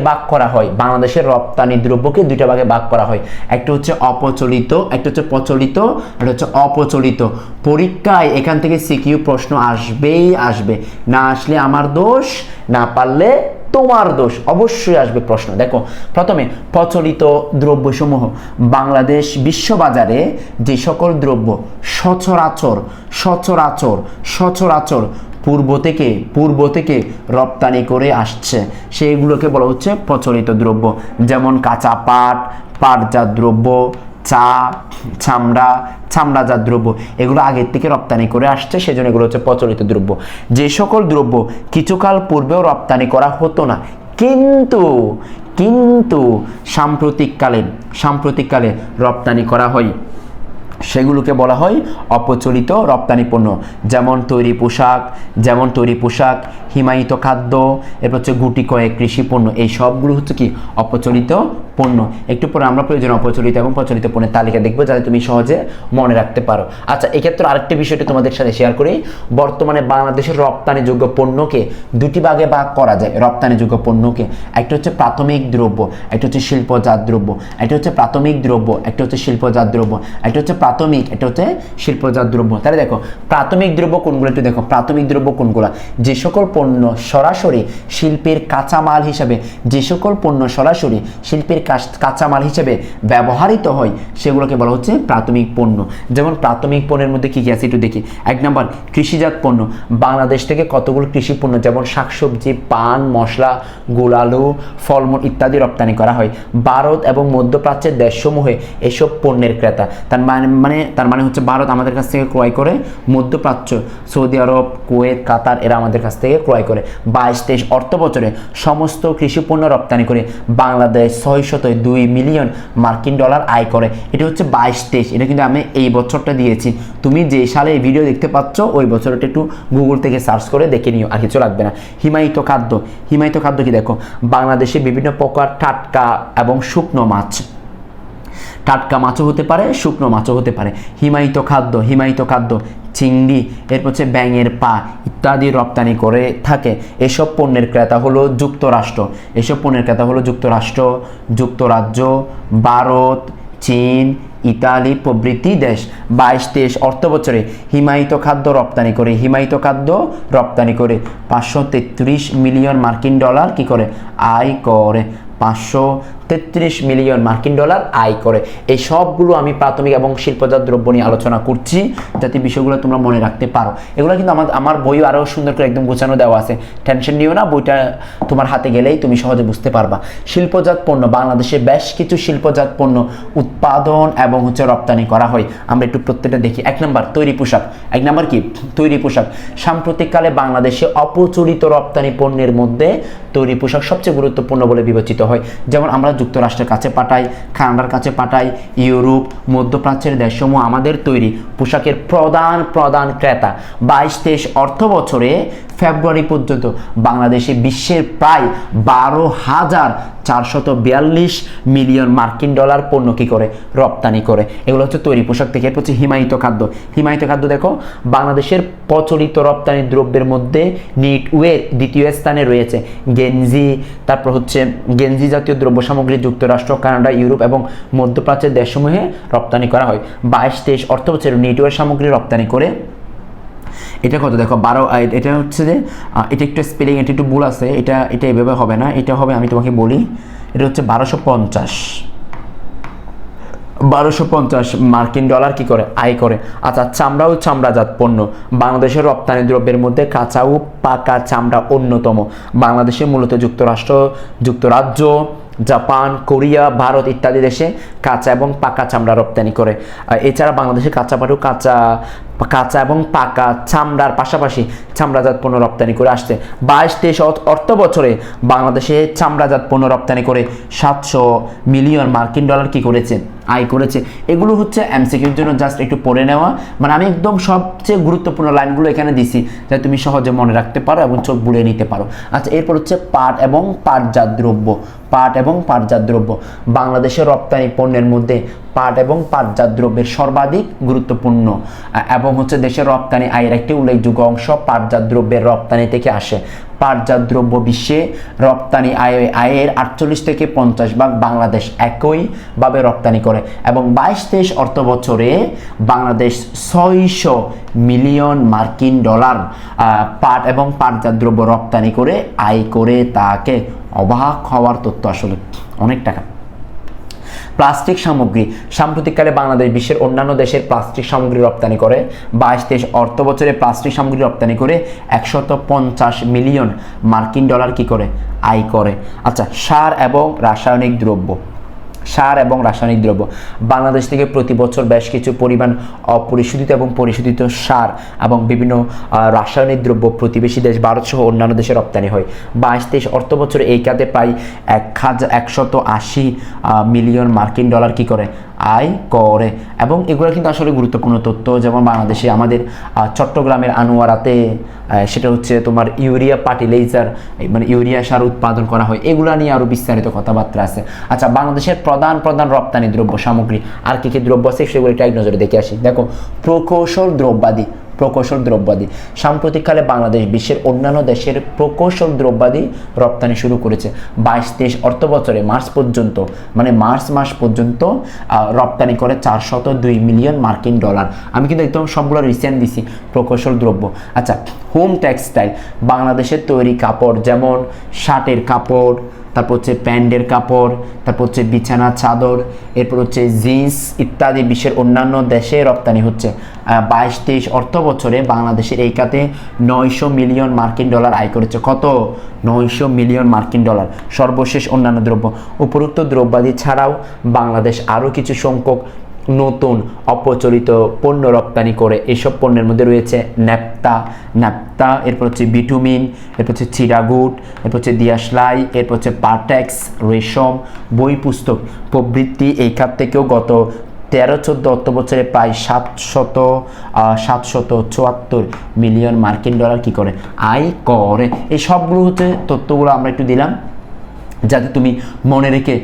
ভাগ করা হয়। বাংলাদেশের রপ্তানি দ্রব্যকে দুইটা ভাগে ভাগ করা হয়। একটা হচ্ছে অপ্রচলিত, একটা হচ্ছে প্রচলিত একটা হচ্ছে অপ্রচলিত। পরীক্ষায় এখান থেকে সিকিউ প্রশ্ন আসবেই আসবে। না আসলে আমার দোষ, না পারলে তোমার দোষ। অবশ্যই আসবে প্রশ্ন। দেখো, প্রথমে প্রচলিত দ্রব্যসমূহ। বাংলাদেশ বিশ্ববাজারে যে সকল দ্রব্য, সচরাচর সচরাচর সচরাচর পূর্ব থেকে পূর্ব থেকে রপ্তানি করে আসছে। সেইগুলোকে বলা হচ্ছে প্রচলিত দ্রব্য। যেমন কাঁচা পাট, পাটজাত দ্রব্য, চা, চামড়া, চামড়াজাত দ্রব্য, এগুলো আগের থেকে রপ্তানি করে আসছে, সেজন্য এগুলো হচ্ছে প্রচলিত দ্রব্য। যে সকল দ্রব্য কিছুকাল পূর্বেও রপ্তানি করা হতো না, কিন্তু কিন্তু সাম্প্রতিককালে সাম্প্রতিককালে রপ্তানি করা হয়। সেগুলোকে বলা হয় অপ্রচলিত রপ্তানি পণ্য যেমন তৈরি পোশাক, যেমন তৈরি পোশাক, হিমায়িত খাদ্য, এরপর হচ্ছে গুটি কয়েক কৃষি পণ্য এই সবগুলো হচ্ছে কি? অপ্রচলিত পণ্য। একটু পরে আমরা প্রয়োজন অপ্রচলিত এবং প্রচলিত পণ্যের তালিকা দেখব যাতে তুমি সহজে মনে রাখতে পারো। আচ্ছা এক্ষেত্রে আরেকটি বিষয়টি তোমাদের সাথে শেয়ার করি। বর্তমানে বাংলাদেশের রপ্তানিযোগ্য পণ্যকে দুটি ভাগে ভাগ করা যায়। রপ্তানিযোগ্য পণ্যকে, একটা হচ্ছে প্রাথমিক দ্রব্য, একটা হচ্ছে শিল্পজাত দ্রব্য, একটা হচ্ছে প্রাথমিক দ্রব্য, একটা হচ্ছে শিল্পজাত দ্রব্য, একটা হচ্ছে প্রাথমিক, একটা হচ্ছে শিল্পজাত দ্রব্য। তাহলে দেখো, প্রাথমিক দ্রব্য কোনগুলো একটু দেখো। প্রাথমিক দ্রব্য কোনগুলো? যে সকল পণ্য সরাসরি শিল্পের কাঁচামাল হিসাবে, যে সকল পণ্য সরাসরি শিল্পের কাঁচামাল হিসেবে ব্যবহৃত হয়, সেগুলোকে বলা হচ্ছে প্রাথমিক পণ্য। যেমন প্রাথমিক পণ্যের মধ্যে কী কী আছে একটু দেখি। এক নম্বর, কৃষিজাত পণ্য। বাংলাদেশ থেকে কতগুলো কৃষি পণ্য, যেমন শাকসবজি, পান, মশলা গোলালু ফলমূল ইত্যাদি রপ্তানি করা হয়। ভারত এবং মধ্যপ্রাচ্যের দেশসমূহে এসব পণ্যের ক্রেতা। তার মানে মানে তার মানে হচ্ছে ভারত আমাদের কাছ থেকে ক্রয় করে, মধ্যপ্রাচ্য, সৌদি আরব, কুয়েত, কাতার, এরা আমাদের কাছ থেকে ক্রয় করে। বাইশ, তেইশ অর্থ বছরে সমস্ত কৃষি পণ্য রপ্তানি করে বাংলাদেশ ছয়শত দুই মিলিয়ন মার্কিন ডলার আয় করে। এটা হচ্ছে বাইশ তেইশ এটা কিন্তু আমি এই বছরটা দিয়েছি। তুমি যে সালে এই ভিডিও দেখতে পাচ্ছ, ওই বছরটা একটু গুগল থেকে সার্চ করে দেখে নিও, আর কিছু লাগবে না। হিমায়িত খাদ্য। হিমায়িত খাদ্য কি দেখো? বাংলাদেশে বিভিন্ন প্রকার টাটকা এবং শুকনো মাছ। টাটকা মাছও হতে পারে, শুকনো মাছও হতে পারে। হিমায়িত খাদ্য হিমায়িত খাদ্য। চিংড়ি, এরপর হচ্ছে ব্যাঙের পা ইত্যাদি রপ্তানি করে থাকে। এসব পণ্যের ক্রেতা হলো যুক্তরাষ্ট্র। এসব পণ্যের ক্রেতা হলো যুক্তরাষ্ট্র, যুক্তরাজ্য, ভারত, চীন, ইতালি প্রভৃতি দেশ। বাইশ দেশ অর্থ বছরে হিমায়িত খাদ্য রপ্তানি করে, হিমায়িত খাদ্য রপ্তানি করে। পাঁচশো তেত্রিশ মিলিয়ন মার্কিন ডলার কি করে? আয় করে। পাঁচশো তেত্রিশ মিলিয়ন মার্কিন ডলার আয় করে। এই সবগুলো আমি প্রাথমিক এবং শিল্পজাত দ্রব্য নিয়ে আলোচনা করছি, যাতে বিষয়গুলো তোমরা মনে রাখতে পারো। এগুলো কিন্তু আমার আমার বই আরও সুন্দর করে একদম গোছানো দেওয়া আছে। টেনশন নিও না, বইটা তোমার হাতে গেলেই তুমি সহজে বুঝতে পারবা। শিল্পজাত পণ্য, বাংলাদেশে বেশ কিছু শিল্পজাত পণ্য উৎপাদন এবং হচ্ছে রপ্তানি করা হয়। আমরা একটু প্রত্যেকটা দেখি। এক নম্বর, তৈরি পোশাক। এক নম্বর কি? তৈরি পোশাক। সাম্প্রতিককালে বাংলাদেশে অপ্রচলিত রপ্তানি পণ্যের মধ্যে তৈরি পোশাক সবচেয়ে গুরুত্বপূর্ণ বলে বিবেচিত হয়। যেমন আমরা যুক্তরাষ্ট্রের কাছে পাঠাই, কানাডার কাছে পাঠাই, ইউরোপ, মধ্যপ্রাচ্যের দেশসমূহ আমাদের তৈরি পোশাকের প্রধান প্রধান ক্রেতা। বাইশ তেইশ অর্থ বছরে ফেব্রুয়ারি পর্যন্ত বাংলাদেশে বিশ্বের প্রায় বারো হাজার চারশত বিয়াল্লিশ মিলিয়ন মার্কিন ডলার পণ্য কী করে? রপ্তানি করে। এগুলো হচ্ছে তৈরি পোশাক থেকে। এরপর হচ্ছে হিমায়িত খাদ্য। হিমায়িত খাদ্য দেখো, বাংলাদেশের প্রচলিত রপ্তানি দ্রব্যের মধ্যে নিটওয়ের দ্বিতীয় স্থানে রয়েছে। গেঞ্জি, তারপর হচ্ছে গেঞ্জি জাতীয় দ্রব্য সামগ্রী যুক্তরাষ্ট্র, কানাডা, ইউরোপ এবং মধ্যপ্রাচ্যের দেশসমূহে রপ্তানি করা হয়। বাইশ তেইশ অর্থ বছর নেটওয়ার্ক সামগ্রী রপ্তানি করে। এটা কত? দেখো, বারো এটা হচ্ছে যে এটা একটু স্পেলিং এটা একটু ভুল আছে। এটা এটা এভাবে হবে না। এটা হবে, আমি তোমাকে বলি, এটা হচ্ছে বারোশো পঞ্চাশ। বারোশো পঞ্চাশ মার্কিন ডলার কি করে? আয় করে। আচ্ছা চামড়া ও চামড়াজাত পণ্য। বাংলাদেশের রপ্তানি দ্রব্যের মধ্যে কাঁচা ও পাকা চামড়া অন্যতম। বাংলাদেশে মূলত যুক্তরাষ্ট্র, যুক্তরাজ্য জাপান, কোরিয়া, ভারত ইত্যাদি দেশে কাঁচা এবং পাকা চামড়া রপ্তানি করে। এছাড়া বাংলাদেশে কাঁচা পাটু কাঁচা কাঁচা এবং পাকা চামড়ার পাশাপাশি চামড়াজাত পণ্য রপ্তানি করে আসছে। বাইশ তেইশ অর্থ- বছরে বাংলাদেশে চামড়াজাত পণ্য রপ্তানি করে। সাতশো মিলিয়ন মার্কিন ডলার কি করেছে? আয় করেছে। এগুলো হচ্ছে এমসিকিউর জন্য জাস্ট একটু পড়ে নেওয়া। মানে আমি একদম সবচেয়ে গুরুত্বপূর্ণ লাইনগুলো এখানে দিছি, যাতে তুমি সহজে মনে রাখতে পারো এবং চোখ বুলিয়ে নিতে পারো। আচ্ছা এরপর হচ্ছে পাট এবং পাটজাত দ্রব্য। পাট এবং পাটজাত দ্রব্য। বাংলাদেশের রপ্তানি পণ্যের মধ্যে পাট এবং পাটজাত দ্রব্যের সর্বাধিক গুরুত্বপূর্ণ এবং হচ্ছে দেশের রপ্তানি আয়ের একটি উল্লেখযোগ্য অংশ পাটজাত দ্রব্যের রপ্তানি থেকে আসে। পাটজাত দ্রব্য বিশ্বে রপ্তানি আয়, আয়ের আটচল্লিশ থেকে পঞ্চাশ ভাগ বাংলাদেশ একইভাবে রপ্তানি করে এবং বাইশ তেইশ অর্থ বছরে বাংলাদেশ ছয়শো মিলিয়ন মার্কিন ডলার পাট এবং পাটজাত দ্রব্য রপ্তানি করে আয় করে তাকে অবাক হওয়ার তথ্য আসলে অনেক টাকা। প্লাস্টিক সামগ্রী। সাম্প্রতিককালে বাংলাদেশ বিশ্বের অন্যান্য দেশের প্লাস্টিক সামগ্রী রপ্তানি করে। বাইশ তেইশ অর্থ বছরে প্লাস্টিক সামগ্রী রপ্তানি করে একশত পঞ্চাশ মিলিয়ন মার্কিন ডলার কি করে? আয় করে। আচ্ছা সার এবং রাসায়নিক দ্রব্য। সার এবং রাসায়নিক দ্রব্য। বাংলাদেশ থেকে প্রতি বছর বেশ কিছু পরিমাণ অপরিশোধিত এবং পরিশোধিত সার এবং বিভিন্ন রাসায়নিক দ্রব্য প্রতিবেশী দেশ ভারত সহ অন্যান্য দেশে রপ্তানি হয়। বাইশ তেইশ অর্থ বছরে এই খাতে প্রায় এক হাজার একশত আশি মিলিয়ন মার্কিন ডলার কি করে? আয় করে। এবং এগুলো কিন্তু আসলে গুরুত্বপূর্ণ তথ্য, যেমন বাংলাদেশে আমাদের চট্টগ্রামের আনোয়ারাতে সেটা হচ্ছে তোমার ইউরিয়া ফার্টিলাইজার মানে ইউরিয়া সার উৎপাদন করা হয়। এগুলো নিয়ে আরও বিস্তারিত কথাবার্তা আছে। আচ্ছা বাংলাদেশের প্রধান প্রধান রপ্তানি দ্রব্য সামগ্রী, আর কী কী দ্রব্য আছে সেগুলো একটা এক নজরে দেখে আসি। দেখো, প্রকৌশল দ্রব্যাদি। প্রকৌশল দ্রব্যাদি। সাম্প্রতিককালে বাংলাদেশ বিশ্বের অন্যান্য দেশের প্রকৌশল দ্রব্যাদি রপ্তানি শুরু করেছে। বাইশ তেইশ অর্থ বছরে মার্চ পর্যন্ত মানে মার্চ মাস পর্যন্ত রপ্তানি করে চারশত দুই মিলিয়ন মার্কিন ডলার। আমি কিন্তু একদম সবগুলো রিসেন্ট দিছি, প্রকৌশল দ্রব্য। আচ্ছা হোম টেক্সটাইল বাংলাদেশের তৈরি কাপড় যেমন শার্টের কাপড় তারপর হচ্ছে প্যান্ডের কাপড়, তারপর হচ্ছে বিছানা চাদর, এরপর হচ্ছে জিন্স ইত্যাদি বিশ্বের অন্যান্য দেশে রপ্তানি হচ্ছে। বাইশ তেইশ অর্থ বছরে বাংলাদেশের এই কাতে নয়শো মিলিয়ন মার্কিন ডলার আয় করেছে। কত? নয়শো মিলিয়ন মার্কিন ডলার। সর্বশেষ অন্যান্য দ্রব্য। উপরোক্ত দ্রব্যাদি ছাড়াও বাংলাদেশ আরও কিছু সংখ্যক নতুন অপ্রচলিত পণ্য রপ্তানি করে এসব পণ্যের মধ্যে রয়েছে ন্যাপতা। ন্যাপতা, এরপর হচ্ছে বিটুমিন, এরপর হচ্ছে চিরাগুট, এরপর হচ্ছে দিয়াশলাই, এরপর হচ্ছে পার্টেক্স, রেশম বই পুস্তক প্রবৃত্তি এই খাত থেকেও গত তেরো চোদ্দ অর্থ বছরে প্রায় সাতশত সাতশত চুয়াত্তর মিলিয়ন মার্কিন ডলার কি করে আয় করে। এই সবগুলো হচ্ছে তথ্যগুলো আমরা একটু দিলাম। যাতে তুমি মনে রেখে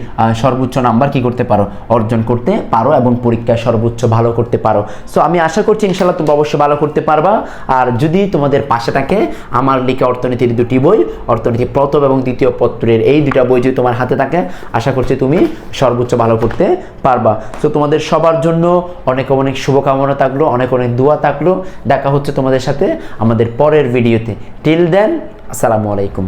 সর্বোচ্চ নাম্বার কি করতে পারো? অর্জন করতে পারো এবং পরীক্ষায় সর্বোচ্চ ভালো করতে পারো। সো আমি আশা করছি ইনশাল্লাহ তুমি অবশ্যই ভালো করতে পারবা। আর যদি তোমাদের পাশে থাকে, আমার লিখে অর্থনীতির দুটি বই অর্থনীতি প্রথম এবং দ্বিতীয় পত্রের এই দুটা বই যদি তোমার হাতে থাকে, আশা করছি তুমি সর্বোচ্চ ভালো করতে পারবা। সো তোমাদের সবার জন্য অনেক অনেক শুভকামনা থাকল, অনেক অনেক দোয়া থাকল। দেখা হচ্ছে তোমাদের সাথে আমাদের পরের ভিডিওতে। টিল দেন আসসালামু আলাইকুম।